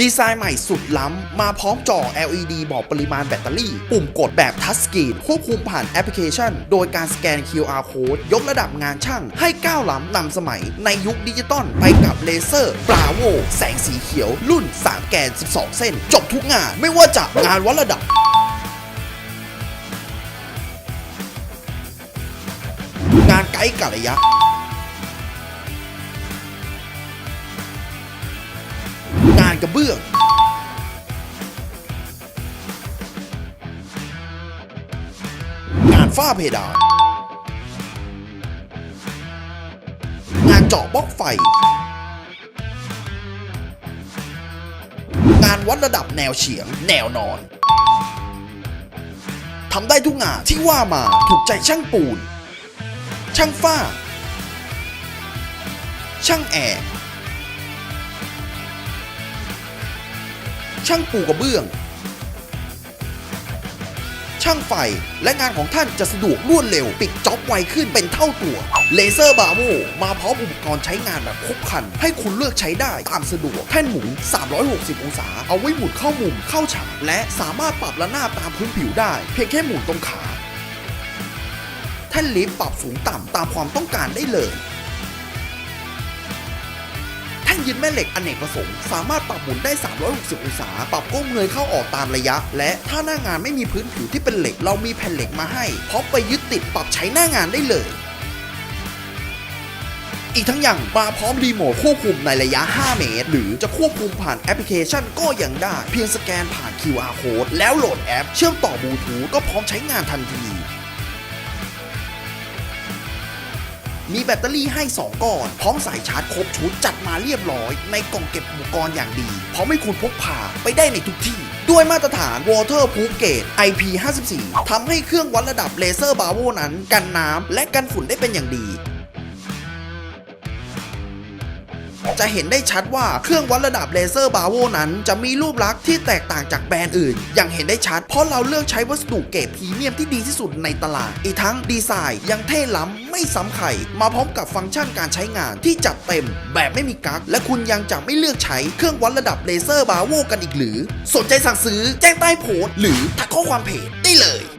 ดีไซน์ใหม่สุดล้ำ มาพร้อมจอ LED บอกปริมาณแบตเตอรี่ ปุ่มกดแบบทัชสกรีนควบคุมผ่านแอปพลิเคชัน โดยการสแกน QR Code ยกระดับงานช่าง ให้ก้าวล้ำนำสมัย ในยุคดิจิตอลไปกับเลเซอร์ปราโวแสงสีเขียว รุ่น 3 แกน 12 เส้น จบทุกงาน ไม่ว่าจะงานวัดระดับงานไกด์กะระยะ งานกระเบื้องงานฝ้าเพดานงานเจาะบล็อกไฟ งานวัดระดับแนวเฉียง แนวนอนทำได้ทุกงานที่ว่ามาถูกใจช่างปูน ช่างฝ้า ช่างแอร์ ช่างปูกระเบื้อง ช่างไฟและงานของท่านจะสะดวกรวดเร็ว ปิดจ็อบไวขึ้นเป็นเท่าตัว เลเซอร์บาโวมาพร้อมอุปกรณ์ใช้งานแบบครบครัน ให้คุณเลือกใช้ได้ตามสะดวก แท่นหมุน 360 องศา เอาไว้หมุนเข้ามุมเข้าฉากและสามารถปรับระนาบตามพื้นผิวได้ เพียงแค่หมุนตรงขา แท่นลิฟต์ปรับสูงต่ำตามความต้องการได้เลย แท่นแม่เหล็กอเนกประสงค์ สามารถปรับหมุนได้ 360 องศา ปรับก้มเงยเข้าออกตามระยะ และถ้าหน้างานไม่มีพื้นผิวที่เป็นเหล็ก เรามีแผ่นเหล็กมาให้พร้อมไปยึดติดปรับใช้หน้างานได้เลย อีกทั้งยังมาพร้อมรีโมทควบคุมในระยะ 5 เมตร หรือจะควบคุมผ่านแอปพลิเคชันก็ยังได้ เพียงสแกนผ่าน QR code แล้วโหลดแอป เชื่อมต่อบลูทูธก็พร้อมใช้งานทันที มีแบตเตอรี่ให้ 2 ก้อน พร้อมสายชาร์จครบชุดจัดมาเรียบร้อย ในกล่องเก็บอุปกรณ์อย่างดี พร้อมให้คุณพกพาไปได้ในทุกที่ ด้วยมาตรฐาน Waterproof Gate IP54 ทำให้เครื่องวัดระดับเลเซอร์บาโวนั้น กันน้ำและกันฝุ่นได้เป็นอย่างดี จะเห็นได้ชัดว่าเครื่องวัดระดับเลเซอร์บาโวนั้นจะมีรูปลักษณ์ที่แตกต่างจากแบรนด์อื่น อย่างเห็นได้ชัด เพราะเราเลือกใช้วัสดุเกรดพรีเมียมที่ดีที่สุดในตลาด อีกทั้งดีไซน์ยังเท่ล้ำไม่ซ้ำใครมาพร้อมกับฟังก์ชันการใช้งานที่จัดเต็ม แบบไม่มีกั๊กและคุณยังจะไม่เลือกใช้เครื่องวัดระดับเลเซอร์บาโวกันอีกหรือ สนใจสั่งซื้อแจ้งใต้โพสต์หรือทักข้อความเพจได้เลย